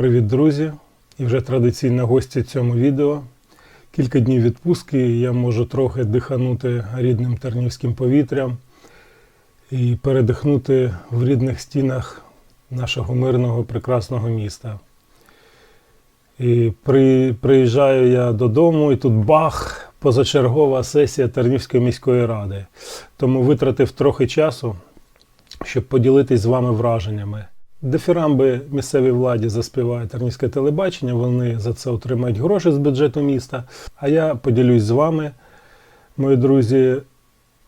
Привіт, друзі! І вже традиційна гостя цьому відео. Кілька днів відпустки я можу трохи диханути рідним тернівським повітрям і передихнути в рідних стінах нашого мирного прекрасного міста. І при, приїжджаю я додому, і тут бах! Позачергова сесія Тернівської міської ради. Тому витратив трохи часу, щоб поділитись з вами враженнями. Дифірамби місцевій владі заспіває Тернівське телебачення, вони за це отримають гроші з бюджету міста. А я поділюсь з вами, мої друзі,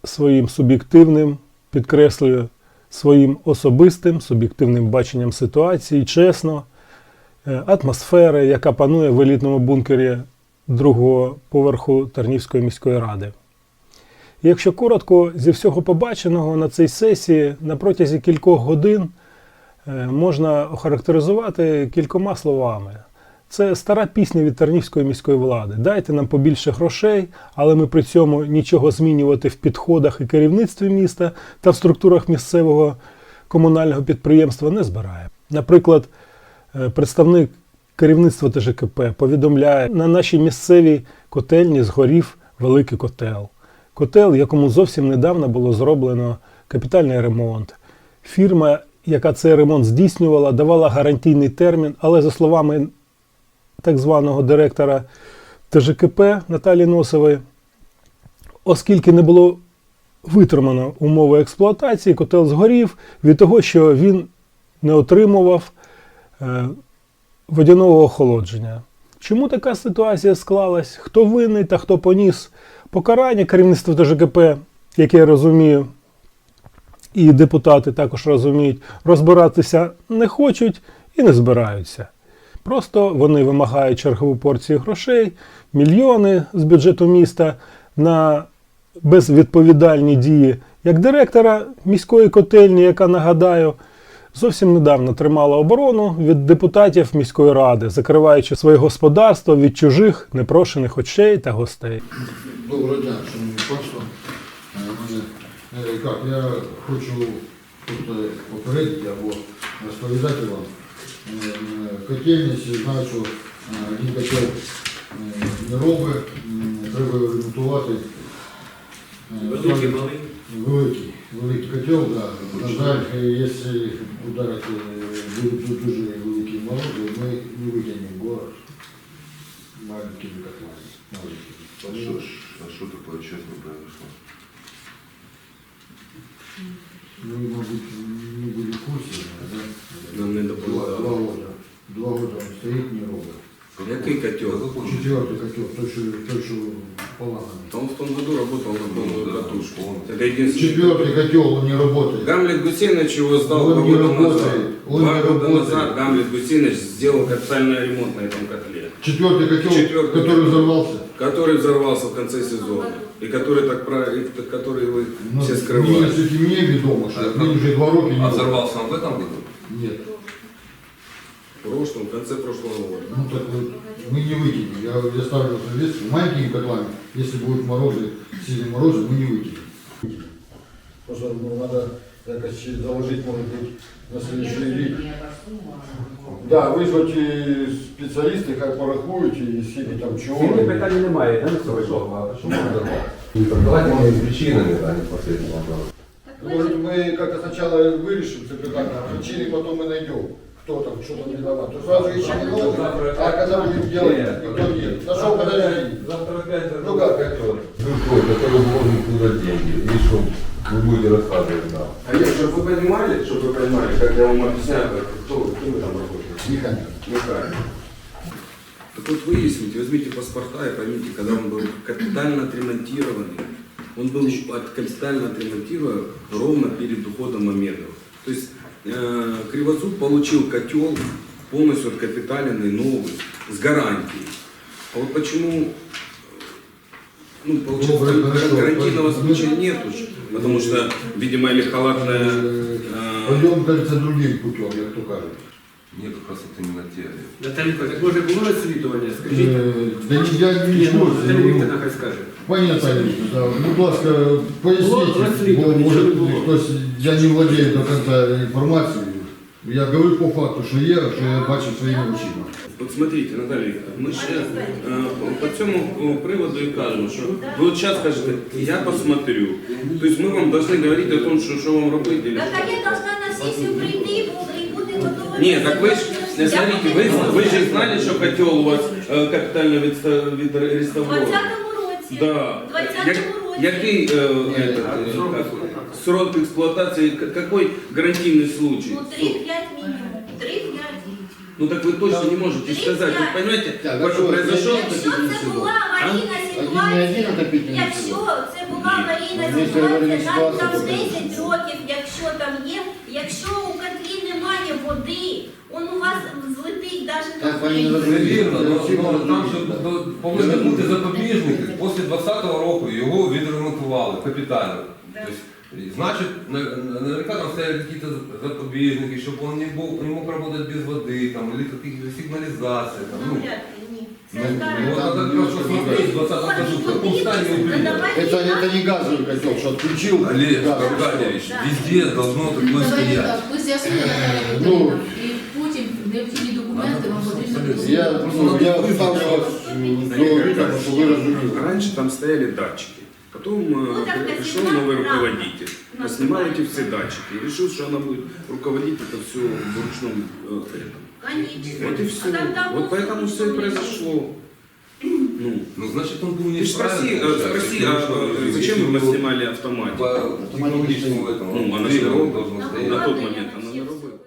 своїм суб'єктивним, підкреслюю, своїм особистим суб'єктивним баченням ситуації, чесно, е, атмосфери, яка панує в елітному бункері другого поверху Тернівської міської ради. Якщо коротко, зі всього побаченого на цій сесії на протязі кількох годин можна охарактеризувати кількома словами. Це стара пісня від Тернівської міської влади. Дайте нам побільше грошей, але ми при цьому нічого змінювати в підходах і керівництві міста та в структурах місцевого комунального підприємства не збираємо. Наприклад, е, представник керівництва ТЖКП повідомляє, на нашій місцевій котельні згорів великий котел. Котел, якому зовсім недавно було зроблено капітальний ремонт. Фірма, яка цей ремонт здійснювала, давала гарантійний термін, але за словами так званого директора ТЖКП Наталі Носової, оскільки не було витримано умови експлуатації, котел згорів від того, що він не отримував е, водяного охолодження. Чому така ситуація склалась? Хто винний та хто поніс покарання керівництво ТЖКП, яке я розумію, і депутати також розуміють, розбиратися не хочуть і не збираються. Просто вони вимагають чергову порцію грошей, мільйони з бюджету міста на безвідповідальні дії як директора міської котельні, яка нагадаю, зовсім недавно тримала оборону від депутатів міської ради, закриваючи своє господарство від чужих непрошених очей та гостей. Доброго дня, шановні панство. Е, е, як, я хочу тут е, попередити або розповідати вам. Е, Котельність, знаю, що один котел не робить, треба ремонтувати. Великий, малий. Великий, великий котел, да. На жаль, якщо ударити будуть дуже великі морози, ми не витягнемо город маленькими котлами. А что такое честно произошло? Ну, мабуть, не були в курсі, да? Нам не Два, два доповідали. года. Два года он стоит, не робот. Який котел? Четвертый котел, той, что, той, что полаганный. Он в том году работал на полную катушку. Это. Четвертый котел, он не работает. Гамлет Гусейнович его сдал Он два не года назад. работает, он Два не года работает. назад Гамлет Гусейнович сделал капитальный ремонт на этом котле, Четвертый котел, Четвертый который взорвался. который взорвался в конце сезона. И который так про... и который вы Ну, все мне, скрывали. кстати, мне ведомо, что А мне уже два роки не А было. взорвался он в этом году? Нет. В прошлом, в конце прошлого года. Ну так вот, мы не выкинем. Я, я ставлю соответствие. Маленькими котлами, если будут морозы, сильные морозы, мы не выкинем. Просто ну, надо якось заложить, может быть, на следующий рік. Да, визвати спеціалісти, хай порахують і скільки там чого. Сильных питаний немає, да, не А почему он взорвался? Давайте причинами, а не последним вопросом. Может, мы как-то сначала вирішимо це питання, а причини потом мы найдем. Кто там, что там виноват. То сразу еще не новый, а когда будем делать, никто нет. Нашел, подожди. Завтра опять Ну как, как Другой, который вложит туда деньги. И что вы будете рассказывать нам? А я, чтобы вы понимали, чтобы вы понимали, как я вам объясняю, кто, вы- кто вы там работаете. Механик. Механик. Так вот выясните, возьмите паспорта и поймите, когда он был капитально отремонтированный, он был от- капитально отремонтирован ровно перед уходом Мамедова. То есть э, Кривозуб получил котел полностью откапиталенный, новый, с гарантией. А вот почему ну, получается, Добрый, хорошо. гарантийного Мы- случая нет уж, потому что, видимо, или халатная... Э, э, Пойдем, кажется, другим путем, як то кажуть. Мне как раз вот именно те. Наталі, так може було розслідування, скажіть? Е, Да ні, я не Ні, ну, Наталі чую. Вікторівна хай скаже. Пані Наталі, да, будь ласка, Було поясніть, бо розслідування, може чи не було? хтось, я не владію до кінця інформацією. Я говорю по факту, що є, що я бачив своїми очима. От смотрите, Вікторівна, ми ще е, по цьому приводу і кажемо, що ви от зараз кажете, я посмотрю. Тобто ми вам повинні говорити о тому, що, що вам робити. или Так а я должна на сессию прийти і бути готова. Ні, так ви ж, не смотрите, ви, ви ж знали, що котел у вас е, капітально відста- В відреставрований. 20-му році. Да. В 20-му році. Який е, этот, е, как- срок експлуатації, к- какой гарантийный случай? Ну, 3-5 мінімум. 3-5. Ну так вы точно не можете сказать. Вы понимаете, Так, вот а что что, произошел Якщо це була аварійна Один на один ситуація, отопительний якщо сезон. це була аварійна Ну, якщо аварійна ситуація, навіть там ситуація, то 10 років, якщо там є, якщо у котлі немає води, он у вас злетить навіть Так, пані на Наталія. Невірно, ну, ну, там же ну, повинні бути запобіжники. Після 20-го року його відремонтували капітально. Тобто, Значить, на- на- наверняка там стояли якісь запобіжники, щоб він не, був, не мог працювати без води, там, или каких сигналізацій. Там, Ну, ну, вряд ли, ні. Це ну, старе. вот надо просто смотреть в 20 году, в каком состоянии он приехал. Это, это не газовый котел, что отключил. Олег газ. Аркадьевич, везде должно такое Давайте стоять. так, ви з'ясуєте Наталя Ну. Вікторівна, і потім необхідні документи вам потрібно Я, ну, я ставлю вас до відома, щоб ви розуміли. Раньше там стояли датчики. Потом э, Ну, так, так, пришел всегда новый правда. руководитель, Ну, снимал правильно. эти все датчики и решил, что она будет руководить это все в ручном э, этом. Конечно. Вот и А все. тогда Вот мы поэтому все и слушали. произошло. Ну, Ну, значит, он был ты ж спроси, неправильный. э, спроси, а, э, зачем мы снимали автомат? По технологическому этому. Ну, она двигателю же ровно должна Ну, стоять. На тот ладно, момент я она на не всех робила.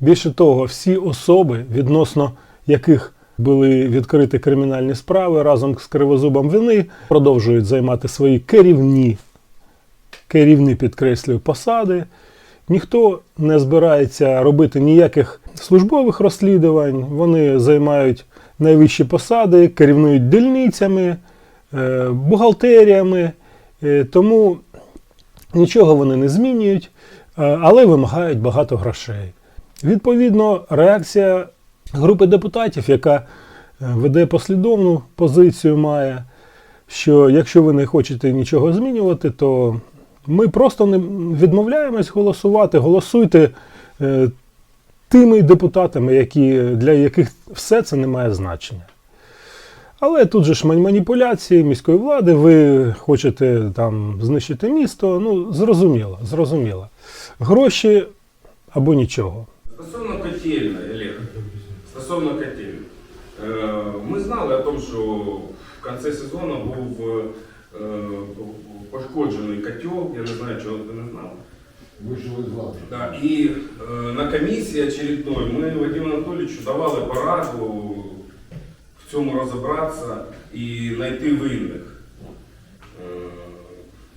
Більше того, всі особи, відносно яких були відкриті кримінальні справи разом з кривозубом вини, продовжують займати свої керівні, керівні підкреслюю, посади. Ніхто не збирається робити ніяких службових розслідувань. Вони займають найвищі посади, керівнують дільницями, е, бухгалтеріями. Е, Тому нічого вони не змінюють, е, але вимагають багато грошей. Відповідно, реакція групи депутатів, яка е, веде послідовну позицію, має, що якщо ви не хочете нічого змінювати, то ми просто не відмовляємось голосувати. Голосуйте е, тими депутатами, які, для яких все це не має значення. Але тут же ж маніпуляції міської влади, ви хочете там знищити місто. Ну, зрозуміло, зрозуміло. Гроші або нічого. Стосовно котельної, Олег, стосовно котельної. Е, Ми знали о тому, що в кінці сезону був е, пошкоджений котел, я не знаю, чого ти не знав. Вийшов із ладу. Да, і е, на комісії очередної ми Вадиму Анатолійовичу давали пораду в цьому розібратися і знайти винних. Е,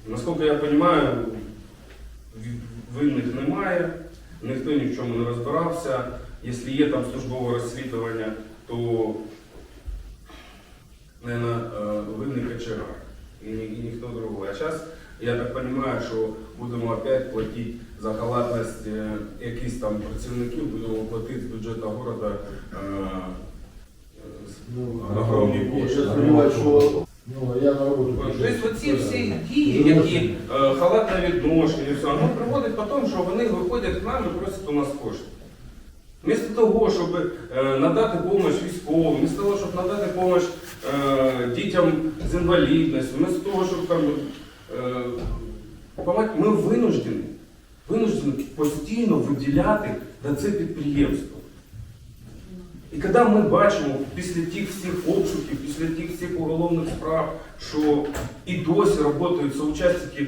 наскільки я розумію, винних немає, ніхто ні в чому не розбирався. Якщо є там службове розслідування, то, мабуть, винний кочегар і, ні- і ніхто другий. А зараз, я так розумію, що будемо опять платити за халатність е, якісь там працівників, будемо платити з бюджету міста е, е, огромні кошти. Я ну, я на роботу Тобто оці всі дії, які е, халатне відношення, все, воно приводить до того, що вони виходять к нам і просять у нас кошти. Вместо того, щоб е, надати допомогу військовим, вместо того, щоб надати допомогу е, дітям з інвалідністю, вместо того, щоб там, е, ми винуждені, винуждені постійно виділяти на це підприємство. І коли ми бачимо після тих всіх обшуків, після тих всіх уголовних справ, що і досі працюють соучасники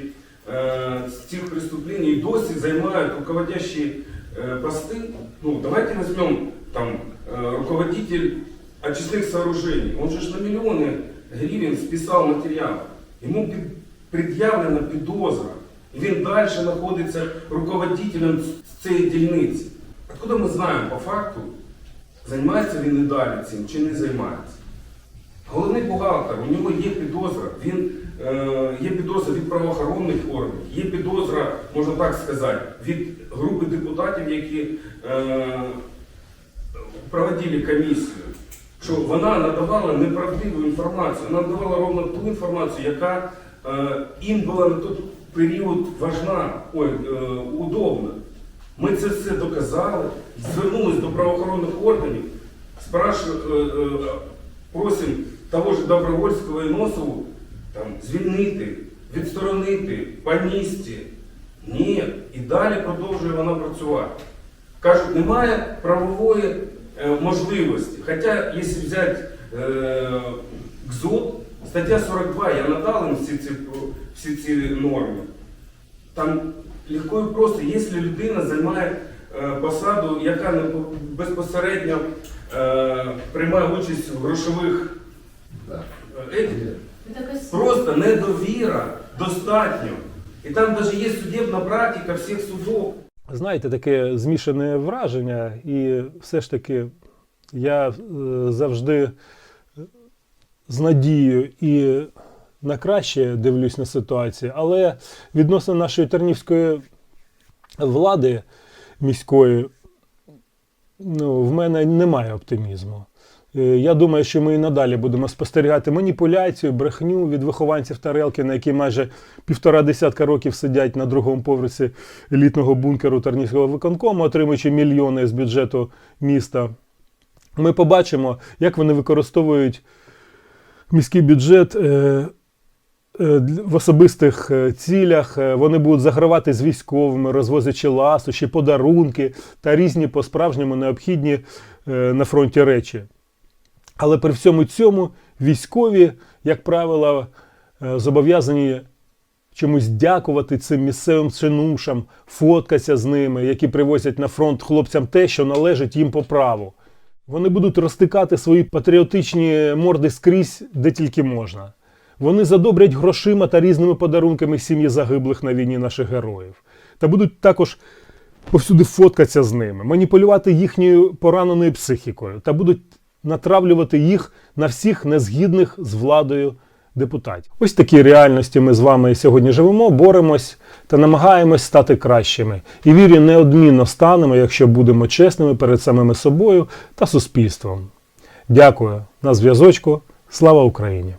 е, цих преступлень, і досі займають руководящі е, пости, ну давайте візьмемо там е, руководитель очистных сооружений. Он же на миллионы гривен списав матеріал. Йому під, пред'явлена підозра. І він далі знаходиться руководителем цієї дільниці. Откуда ми знаємо по факту, займається він і далі цим чи не займається. Головний бухгалтер, у нього є підозра, він, є підозра від правоохоронних органів, є підозра, можна так сказати, від групи депутатів, які е, проводили комісію, що вона надавала неправдиву інформацію, вона надавала ровно ту інформацію, яка е, їм була на той період важна, ой, е, удобна. Ми це все доказали, звернулись до правоохоронних органів, спрашивали, е, е, просимо того ж Добровольського і Носову там, звільнити, відсторонити по місті. Ні, і далі продовжує вона працювати. Кажуть, немає правової е, можливості. Хоча, якщо взяти е, КЗОТ, стаття 42, я надав їм всі ці, всі ці норми. Там легко і просто, якщо людина займає е, посаду, яка не безпосередньо е, приймає участь в грошових Да. е, Просто недовіра достатньо. І там навіть є судебна практика всіх судів. Знаєте, таке змішане враження, і все ж таки я е, завжди з надією і на краще дивлюсь на ситуацію, але відносно нашої тернівської влади міської, ну, в мене немає оптимізму. Е, Я думаю, що ми і надалі будемо спостерігати маніпуляцію, брехню від вихованців Тарелкіна, які майже півтора десятка років сидять на другому поверсі елітного бункеру Тарнівського виконкому, отримуючи мільйони з бюджету міста. Ми побачимо, як вони використовують міський бюджет. е, е, в особистих цілях вони будуть загравати з військовими, розвозячи ласощі, подарунки та різні по-справжньому необхідні е, на фронті речі. Але при всьому цьому військові, як правило, е, зобов'язані чомусь дякувати цим місцевим чинушам, фоткатися з ними, які привозять на фронт хлопцям те, що належить їм по праву. Вони будуть розтикати свої патріотичні морди скрізь, де тільки можна. Вони задобрять грошима та різними подарунками сім'ї загиблих на війні наших героїв. Та будуть також повсюди фоткатися з ними, маніпулювати їхньою пораненою психікою та будуть натравлювати їх на всіх незгідних з владою депутатів. Ось такі реальності ми з вами сьогодні живемо, боремось та намагаємось стати кращими. І вірю, неодмінно станемо, якщо будемо чесними перед самими собою та суспільством. Дякую на зв'язочку. Слава Україні!